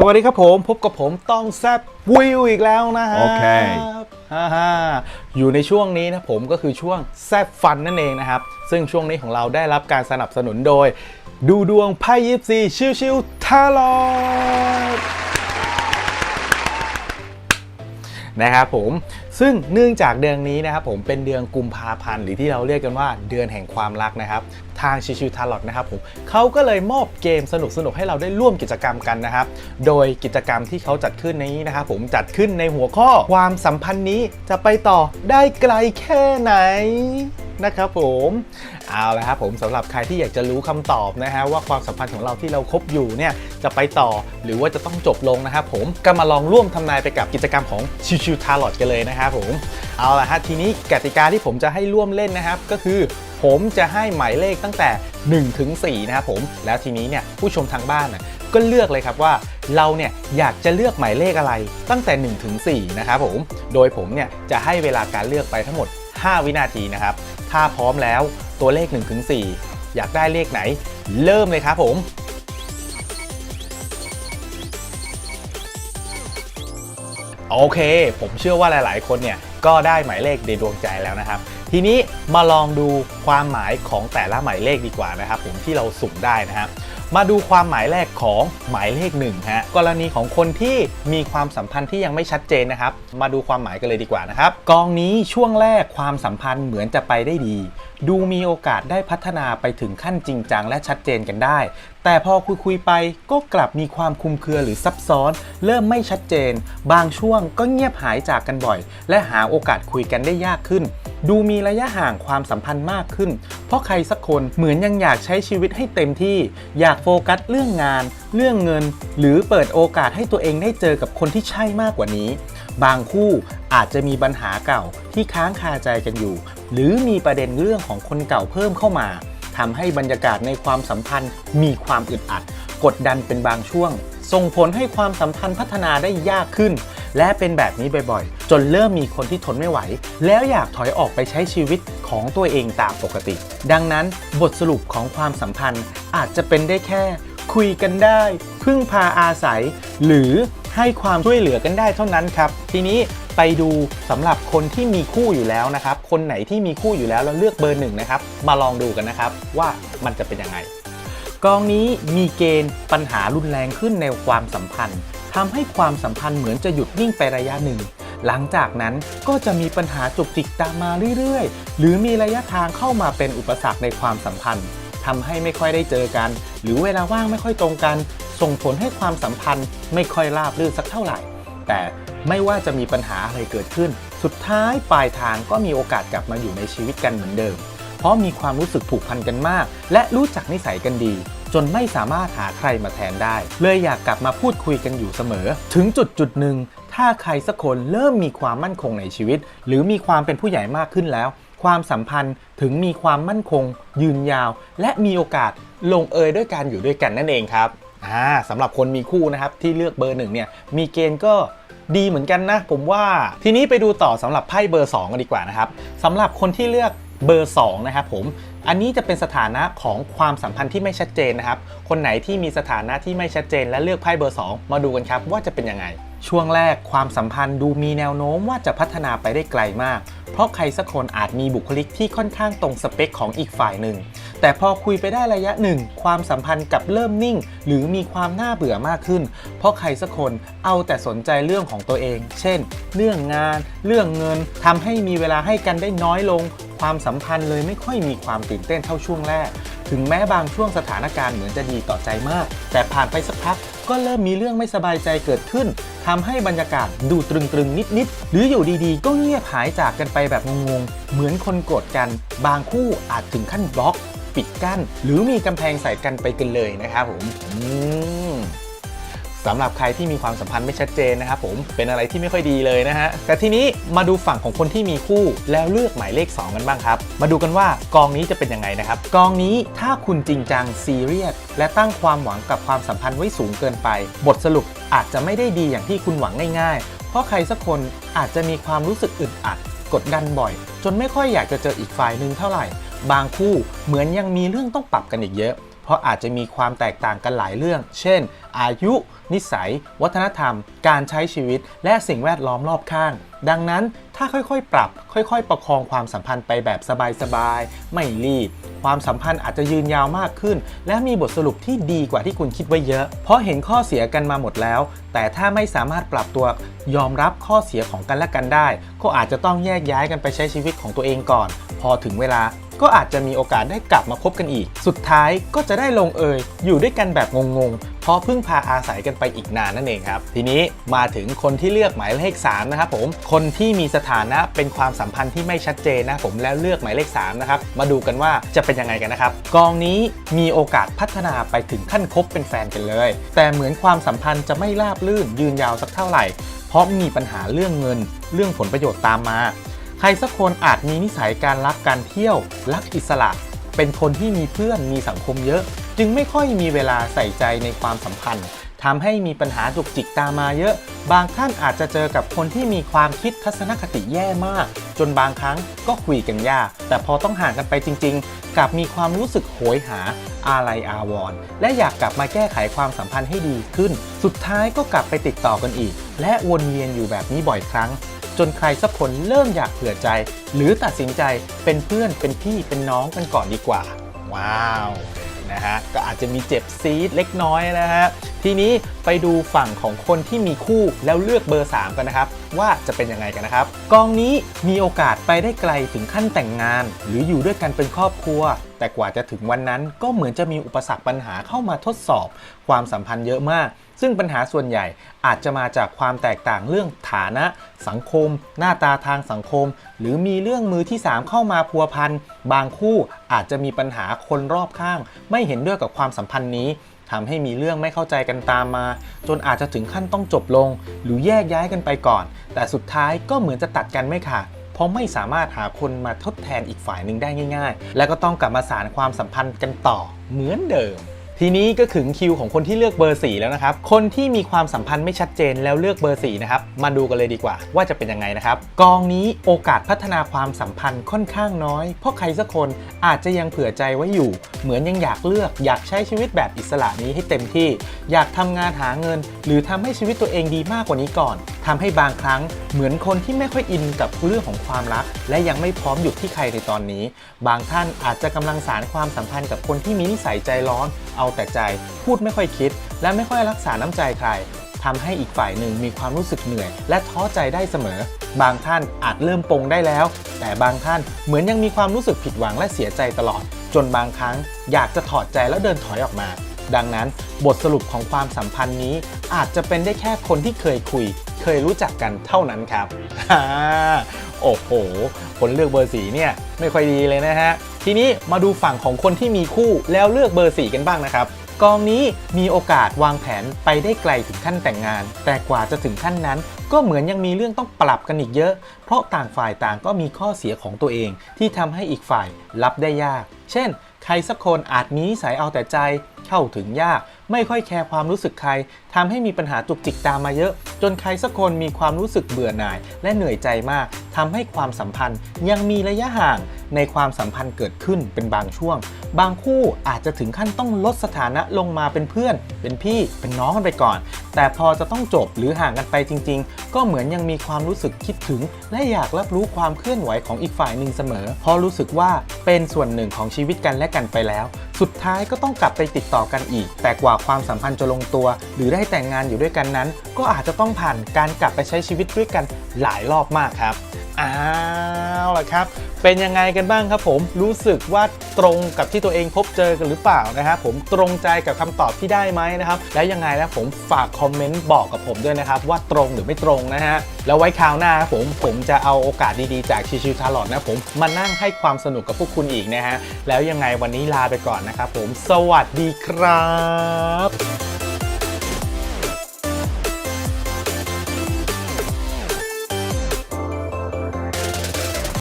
สวัสดีครับผมพบกับผมต้องแซบวิวอีกแล้วนะฮะโอเคฮ่าฮ่าอยู่ในช่วงนี้นะผมก็คือช่วงแซบฟันนั่นเองนะครับ ซึ่งช่วงนี้ของเราได้รับการสนับสนุนโดย ดูดวงไพ่ยิปซีชิวชิวๆทาลอดนะครับผมซึ่งเนื่องจากเดือนนี้นะครับผมเป็นเดือนกุมภาพันธ์หรือที่เราเรียกกันว่าเดือนแห่งความรักนะครับ ทางชิชิวทาร์ลอตนะครับผมเขาก็เลยมอบเกมสนุกๆให้เราได้ร่วมกิจกรรมกันนะครับ โดยกิจกรรมที่เขาจัดขึ้นในนี้นะครับผมจัดขึ้นในหัวข้อความสัมพันธ์นี้จะไปต่อได้ไกลแค่ไหนนะครับผมเอาละครับผมสำหรับใครที่อยากจะรู้คำตอบนะฮะว่าความสัมพันธ์ของเราที่เราคบอยู่เนี่ยจะไปต่อหรือว่าจะต้องจบลงนะครับผมก็มาลองร่วมทำนายไปกับกิจกรรมของชิวชิวทาร์ลอตกันเลยนะครับผมเอาละฮะทีนี้กติกาที่ผมจะให้ร่วมเล่นนะครับก็คือ ผมจะให้หมายเลขตั้งแต่ 1 ถึง 4 นะครับผม แล้วทีนี้เนี่ยผู้ชมทางบ้านนะก็เลือกเลยครับว่าเราเนี่ยอยากจะเลือกหมายเลขอะไรตั้งแต่ 1 ถึง 4 นะครับผม โดยผมเนี่ยจะให้เวลาการเลือกไปทั้งหมด 5 วินาทีนะครับ ถ้าพร้อมแล้วตัวเลข 1 ถึง 4 อยากได้เลขไหน เริ่มเลยครับผมโอเค ผมเชื่อว่าหลาย ๆ คนเนี่ยก็ได้หมายเลขในดวงใจแล้วนะครับ ทีนี้มาลองดูความหมายของแต่ละหมายเลขดีกว่านะครับผมที่เราสุ่มได้นะครับมาดูความหมายแรกของหมายเลขหนึ่งฮะกรณีของคนที่มีความสัมพันธ์ที่ยังไม่ชัดเจนนะครับ มาดูความหมายกันเลยดีกว่านะครับ กองนี้ช่วงแรกความสัมพันธ์เหมือนจะไปได้ดี ดูมีโอกาสได้พัฒนาไปถึงขั้นจริงจังและชัดเจนกันได้แต่พอคุยคุยไปก็กลับมีความคลุมเครือหรือซับซ้อน เริ่มไม่ชัดเจน บางช่วงก็เงียบหายจากกันบ่อย และหาโอกาสคุยกันได้ยากขึ้น ดูมีระยะห่างความสัมพันธ์มากขึ้น เพราะใครสักคนเหมือนยังอยากใช้ชีวิตให้เต็มที่ อยากโฟกัสเรื่องงาน เรื่องเงิน หรือเปิดโอกาสให้ตัวเองได้เจอกับคนที่ใช่มากกว่านี้ บางคู่อาจจะมีปัญหาเก่าที่ค้างคาใจกันอยู่ หรือมีประเด็นเรื่องของคนเก่าเพิ่มเข้ามา ทำให้บรรยากาศในความสัมพันธ์มีความอึดอัด กดดันเป็นบางช่วง ส่งผลให้ความสัมพันธ์พัฒนาได้ยากขึ้น และเป็นแบบนี้บ่อยๆ จนเริ่มมีคนที่ทนไม่ไหว แล้วอยากถอยออกไปใช้ชีวิตของตัวเองตามปกติ ดังนั้นบทสรุปของความสัมพันธ์อาจจะเป็นได้แค่ คุยกันได้ พึ่งพาอาศัย หรือให้ความช่วยเหลือกันได้เท่านั้นครับ ทีนี้ ไปดูสำหรับคนที่มีคู่อยู่แล้วนะครับ คนไหนที่มีคู่อยู่แล้วแล้วเลือกเบอร์หนึ่งนะครับ มาลองดูกันนะครับว่ามันจะเป็นยังไง กองนี้มีเกณฑ์ปัญหารุนแรงขึ้นในความสัมพันธ์ทำให้ความสัมพันธ์เหมือนจะหยุดนิ่งไประยะหนึ่ง หลังจากนั้นก็จะมีปัญหาจุกจิกตามมาเรื่อยๆ หรือมีระยะทางเข้ามาเป็นอุปสรรคในความสัมพันธ์ทำให้ไม่ค่อยได้เจอกัน หรือเวลาว่างไม่ค่อยตรงกัน ส่งผลให้ความสัมพันธ์ไม่ค่อยราบรื่นสักเท่าไหร่ แต่ไม่ว่าจะมีปัญหาอะไรเกิดขึ้น สุดท้ายปลายทางก็มีโอกาสกลับมาอยู่ในชีวิตกันเหมือนเดิม เพราะมีความรู้สึกผูกพันกันมาก และรู้จักนิสัยกันดี จนไม่สามารถหาใครมาแทนได้ เลยอยากกลับมาพูดคุยกันอยู่เสมอ ถึงจุดจุดหนึ่งถ้าใครสักคนเริ่มมีความมั่นคงในชีวิต หรือมีความเป็นผู้ใหญ่มากขึ้นแล้ว ความสัมพันธ์ถึงมีความมั่นคง ยืนยาว และมีโอกาสลงเอยด้วยการอยู่ด้วยกันนั่นเองครับอ่าสำหรับคนมีคู่นะครับที่เลือกเบอร์หนึ่งเนี่ยมีเกณฑ์ก็ ดีเหมือนกันนะ ผมว่าทีนี้ไปดูต่อสำหรับไพ่เบอร์ 2 กันดีกว่านะครับสำหรับคนที่เลือกเบอร์ 2 นะครับผมอันนี้จะเป็นสถานะของความสัมพันธ์ที่ไม่ชัดเจนนะครับ คนไหนที่มีสถานะที่ไม่ชัดเจน และเลือกไพ่เบอร์ 2 มาดูกันครับว่าจะเป็นยังไง ช่วงแรกความสัมพันธ์ดูมีแนวโน้มว่าจะพัฒนาไปได้ไกลมาก เพราะใครสักคนอาจมีบุคลิกที่ค่อนข้างตรงสเปคของอีกฝ่ายหนึ่ง แต่พอคุยไปได้ระยะหนึ่ง ความสัมพันธ์กับเริ่มนิ่ง หรือมีความน่าเบื่อมากขึ้น เพราะใครสักคนเอาแต่สนใจเรื่องของตัวเอง เช่น เรื่องงาน เรื่องเงินทำให้มีเวลาให้กันได้น้อยลง ความสัมพันธ์เลยไม่ค่อยมีความตื่นเต้นเท่าช่วงแรก ถึงแม้บางช่วงสถานการณ์เหมือนจะดีต่อใจมาก แต่ผ่านไปสักพักก็เริ่มมีเรื่องไม่สบายใจเกิดขึ้นทำให้บรรยากาศดูตรึงๆ นิดๆ หรืออยู่ดีๆ ก็เงียบหายจากกันไปแบบงงๆ เหมือนคนโกรธกัน บางคู่อาจถึงขั้นบล็อก ปิดกั้น หรือมีกำแพงใส่กันไปกันเลยนะครับผมอืมสำหรับใครที่มีความสัมพันธ์ไม่ชัดเจนนะครับผมเป็นอะไรที่ไม่ค่อยดีเลยนะฮะแต่ทีนี้มาดูฝั่งของคนที่มีคู่แล้วเลือกหมายเลข 2 กันบ้างครับ มาดูกันว่ากองนี้จะเป็นยังไงนะครับกองนี้ถ้าคุณจริงจังซีเรียสและตั้งความหวังกับความสัมพันธ์ไว้สูงเกินไป บทสรุปอาจจะไม่ได้ดีอย่างที่คุณหวังง่าย ๆ เพราะใครสักคนอาจจะมีความรู้สึกอึดอัด กดดันบ่อย จนไม่ค่อยอยากจะเจออีกฝ่ายหนึ่งเท่าไหร่ บางคู่เหมือนยังมีเรื่องต้องปรับกันอีกเยอะ เพราะอาจจะมีความแตกต่างกันหลายเรื่อง เช่น อายุ นิสัย วัฒนธรรม การใช้ชีวิต และสิ่งแวดล้อมรอบข้าง ดังนั้นถ้าค่อยๆ ปรับ ค่อยๆ ประคองความสัมพันธ์ไปแบบสบายๆ ไม่รีบ ความสัมพันธ์อาจจะยืนยาวมากขึ้น และมีบทสรุปที่ดีกว่าที่คุณคิดไว้เยอะ เพราะเห็นข้อเสียกันมาหมดแล้ว แต่ถ้าไม่สามารถปรับตัวยอมรับข้อเสียของกันและกันได้ ก็อาจจะต้องแยกย้ายกันไปใช้ชีวิตของตัวเองก่อน พอถึงเวลาก็อาจจะมีโอกาสได้กลับมาคบกันอีก สุดท้ายก็จะได้ลงเอยอยู่ด้วยกันแบบงงๆ พราะพึ่งพาอาศัยกันไปอีกนานนั่นเองครับ ทีนี้มาถึงคนที่เลือกหมายเลข3นะครับผมคนที่มีสถานะเป็นความสัมพันธ์ที่ไม่ชัดเจนนะผมแล้วเลือกหมายเลข3นะครับมาดูกันว่าจะเป็นยังไงกันนะครับกองนี้มีโอกาสพัฒนาไปถึงขั้นคบเป็นแฟนกันเลย แต่เหมือนความสัมพันธ์จะไม่ราบลื่นยืนยาวสักเท่าไหร่ เพราะมีปัญหาเรื่องเงิน เรื่องผลประโยชน์ตามมา ใครสักคนอาจมีนิสัยการรักการเที่ยว รักอิสระ เป็นคนที่มีเพื่อนมีสังคมเยอะ จึงไม่ค่อยมีเวลาใส่ใจในความสัมพันธ์ทำให้มีปัญหาจุกจิกตามมาเยอะ บางท่านอาจจะเจอกับคนที่มีความคิดทัศนคติแย่มาก จนบางครั้งก็คุยกันยาก แต่พอต้องห่างกันไปจริง ๆ กลับมีความรู้สึกโหยหาอาลัยอาวรณ์และอยากกลับมาแก้ไขความสัมพันธ์ให้ดีขึ้น สุดท้ายก็กลับไปติดต่อกันอีก และวนเวียนอยู่แบบนี้บ่อยครั้ง จนใครสักคนเริ่มอยากเผื่อใจ หรือตัดสินใจเป็นเพื่อนเป็นพี่เป็นน้องกันก่อนดีกว่า ว้าว นะฮะก็อาจจะมีเจ็บซีดเล็กน้อยนะฮะทีนี้ไปดูฝั่งของคนที่มีคู่แล้วเลือกเบอร์ 3 กันนะครับว่าจะเป็นยังไงกันนะครับ กองนี้มีโอกาสไปได้ไกลถึงขั้นแต่งงาน หรืออยู่ด้วยกันเป็นครอบครัว แต่กว่าจะถึงวันนั้นก็เหมือนจะมีอุปสรรคปัญหาเข้ามาทดสอบ ความสัมพันธ์เยอะมาก ซึ่งปัญหาส่วนใหญ่อาจจะมาจากความแตกต่างเรื่องฐานะ สังคม หน้าตาทางสังคม หรือมีเรื่องมือที่ 3 เข้ามาพัวพันบางคู่อาจจะมีปัญหาคนรอบข้าง ไม่เห็นด้วยกับความสัมพันธ์นี้ ทำให้มีเรื่องไม่เข้าใจกันตามมา จนอาจจะถึงขั้นต้องจบลง หรือแยกย้ายกันไปก่อน แต่สุดท้ายก็เหมือนจะตัดกันไม่ขาดเพราะไม่สามารถหาคนมาทดแทนอีกฝ่ายหนึ่งได้ง่าย ๆ และก็ต้องกลับมาสานความสัมพันธ์กันต่อเหมือนเดิม ทีนี้ก็ถึงคิวของคนที่เลือกเบอร์4แล้วนะครับ คนที่มีความสัมพันธ์ไม่ชัดเจนแล้วเลือกเบอร์4นะครับ มาดูกันเลยดีกว่า ว่าจะเป็นยังไงนะครับ กองนี้โอกาสพัฒนาความสัมพันธ์ค่อนข้างน้อย เพราะใครสักคนอาจจะยังเผื่อใจไว้อยู่ เหมือนยังอยากเลือก อยากใช้ชีวิตแบบอิสระนี้ให้เต็มที่ อยากทำงานหาเงิน หรือทำให้ชีวิตตัวเองดีมากกว่านี้ก่อน ทำให้บางครั้งเหมือนคนที่ไม่ค่อยอินกับเรื่องของความรัก และยังไม่พร้อมหยุดที่ใครในตอนนี้ บางท่านอาจจะกำลังสารความสัมพันธ์กับคนที่มีนิสัยใจร้อน เอาแต่ใจ พูดไม่ค่อยคิด และไม่ค่อยรักษาน้ำใจใครทำให้อีกฝ่ายหนึ่งมีความรู้สึกเหนื่อย และท้อใจได้เสมอ บางท่านอาจเริ่มปรงได้แล้ว แต่บางท่านเหมือนยังมีความรู้สึกผิดหวังและเสียใจตลอด จนบางครั้งอยากจะถอดใจแล้วเดินถอยออกมา ดังนั้น บทสรุปของความสัมพันธ์นี้ อาจจะเป็นได้แค่คนที่เคยคุย เคยรู้จักกันเท่านั้นครับโอ้โหคนเลือกเบอร์สีเนี่ยไม่ค่อยดีเลยนะฮะ ทีนี้มาดูฝั่งของคนที่มีคู่แล้วเลือกเบอร์สีกันบ้างนะครับกองนี้มีโอกาสวางแผนไปได้ไกลถึงขั้นแต่งงาน แต่กว่าจะถึงขั้นนั้น ก็เหมือนยังมีเรื่องต้องปรับกันอีกเยอะ เพราะต่างฝ่ายต่างก็มีข้อเสียของตัวเองที่ทำให้อีกฝ่ายรับได้ยาก เช่น ใครสักคนอาจมีนิสัยเอาแต่ใจ เข้าถึงยาก ไม่ค่อยแคร์ความรู้สึกใครทำให้มีปัญหาจุกจิกตามมาเยอะ จนใครสักคนมีความรู้สึกเบื่อหน่าย และเหนื่อยใจมากทำให้ความสัมพันธ์ยังมีระยะห่างในความสัมพันธ์เกิดขึ้นเป็นบางช่วง บางคู่อาจจะถึงขั้นต้องลดสถานะลงมาเป็นเพื่อน เป็นพี่เป็นน้องกันไปก่อน แต่พอจะต้องจบหรือห่างกันไปจริง ๆ ก็เหมือนยังมีความรู้สึกคิดถึง และอยากรับรู้ความเคลื่อนไหวของอีกฝ่ายหนึ่งเสมอ เพราะรู้สึกว่าเป็นส่วนหนึ่งของชีวิตกันและกันไปแล้ว สุดท้ายก็ต้องกลับไปติดต่อกันอีก แต่กว่าความสัมพันธ์จะลงตัว หรือได้แต่งงานอยู่ด้วยกันนั้น ก็อาจจะต้องผ่านการกลับไปใช้ชีวิตด้วยกันหลายรอบมากครับ อ้าวล่ะครับ เป็นยังไงกันบ้างครับผมรู้สึกว่าตรงกับที่ตัวเองพบเจอกันหรือเปล่านะครับผมตรงใจกับคำตอบที่ได้ไหมนะครับแล้วยังไงนะผมฝากคอมเมนต์บอกกับผมด้วยนะครับว่าตรงหรือไม่ตรงนะฮะแล้วไว้คราวหน้าผมผมจะเอาโอกาสดีๆจากชิชิวทาร์ลอดนะผมมานั่งให้ความสนุกกับพวกคุณอีกนะฮะแล้วยังไงวันนี้ลาไปก่อนนะครับผมสวัสดีครับ